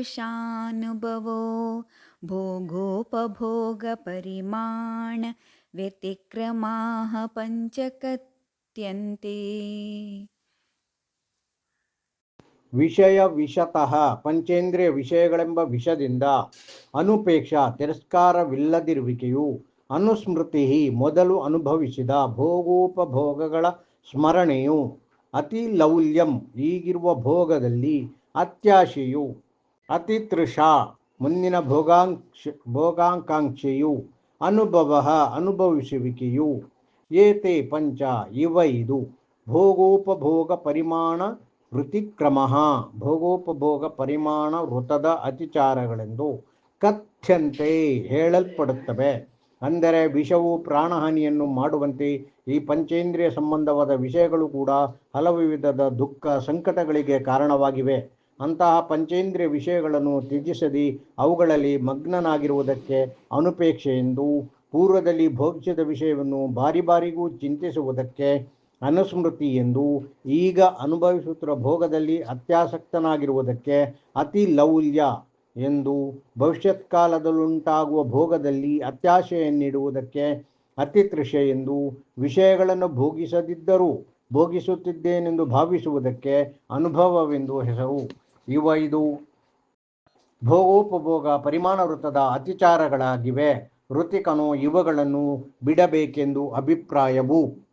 विषयविशतोऽनुपेक्षानुस्मृतिरतिमौल्यमतितृषानुभवो भोगोपभोगपरिमाणव्यतिक्रमाः पञ्चकथ्यन्ते ವಿಷಯ ವಿಷತಃ ಪಂಚೇಂದ್ರಿಯ ವಿಷಯಗಳೆಂಬ ವಿಷದಿಂದ ಅನುಪೇಕ್ಷ ತಿರಸ್ಕಾರವಿಲ್ಲದಿರುವಿಕೆಯು ಅನುಸ್ಮೃತಿ ಮೊದಲು ಅನುಭವಿಸಿದ ಭೋಗೋಪಭೋಗಗಳ ಸ್ಮರಣೆಯು ಅತಿ ಲೌಲ್ಯಂ ಈಗಿರುವ ಭೋಗದಲ್ಲಿ ಅತ್ಯಾಶೆಯು. ಅತಿತೃಷ ಮುಂದಿನ ಭೋಗಾಂಕ್ಷ, ಭೋಗಾಂಕಾಂಕ್ಷೆಯು ಅನುಭವ ಅನುಭವಿಸುವಿಕೆಯು. ಏತೆ ಪಂಚ ಇವ ಇದು ಭೋಗೋಪಭೋಗ ಪರಿಮಾಣ ವೃತಿಕ್ರಮ. ಭೋಗೋಪಭೋಗ ಪರಿಮಾಣ ವೃತದ ಅತಿಚಾರಗಳೆಂದು ಕಥ್ಯಂತೆ ಹೇಳಲ್ಪಡುತ್ತವೆ. ಅಂದರೆ ವಿಷವು ಪ್ರಾಣಹಾನಿಯನ್ನು ಮಾಡುವಂತೆ ಈ ಪಂಚೇಂದ್ರಿಯ ಸಂಬಂಧವಾದ ವಿಷಯಗಳು ಕೂಡ ಹಲವು ವಿಧದ ದುಃಖ ಸಂಕಟಗಳಿಗೆ ಕಾರಣವಾಗಿವೆ. ಅಂತಹ ಪಂಚೇಂದ್ರಿಯ ವಿಷಯಗಳನ್ನು ತ್ಯಜಿಸದಿ ಅವುಗಳಲ್ಲಿ ಮಗ್ನನಾಗಿರುವುದಕ್ಕೆ ಅನುಪೇಕ್ಷೆ ಎಂದು ಪೂರ್ವದಲ್ಲಿ ಭೋಗ್ಯದ ವಿಷಯವನ್ನು ಬಾರಿ ಬಾರಿಗೂ ಚಿಂತಿಸುವುದಕ್ಕೆ ಅನುಸ್ಮೃತಿ ಎಂದು ಈಗ ಅನುಭವಿಸುತ್ತಿರುವ ಭೋಗದಲ್ಲಿ ಅತ್ಯಾಸಕ್ತನಾಗಿರುವುದಕ್ಕೆ ಅತಿ ಲೌಲ್ಯ. ಎಂದು ಭವಿಷ್ಯತ್ ಕಾಲದಲ್ಲುಂಟಾಗುವ ಭೋಗದಲ್ಲಿ ಅತ್ಯಾಶೆಯನ್ನಿಡುವುದಕ್ಕೆ ಅತಿತೃಷೆ ಎಂದು ವಿಷಯಗಳನ್ನು ಭೋಗಿಸದಿದ್ದರೂ ಭೋಗಿಸುತ್ತಿದ್ದೇನೆಂದು ಭಾವಿಸುವುದಕ್ಕೆ ಅನುಭವವೆಂದು ಹೆಸರು. ಇವ ಇದು ಭೋಗೋಪಭೋಗ ಪರಿಮಾಣ ವೃತ್ತದ ಅತಿಚಾರಗಳಾಗಿವೆ. ಋತಿಕನು ಇವುಗಳನ್ನು ಬಿಡಬೇಕೆಂದು ಅಭಿಪ್ರಾಯವು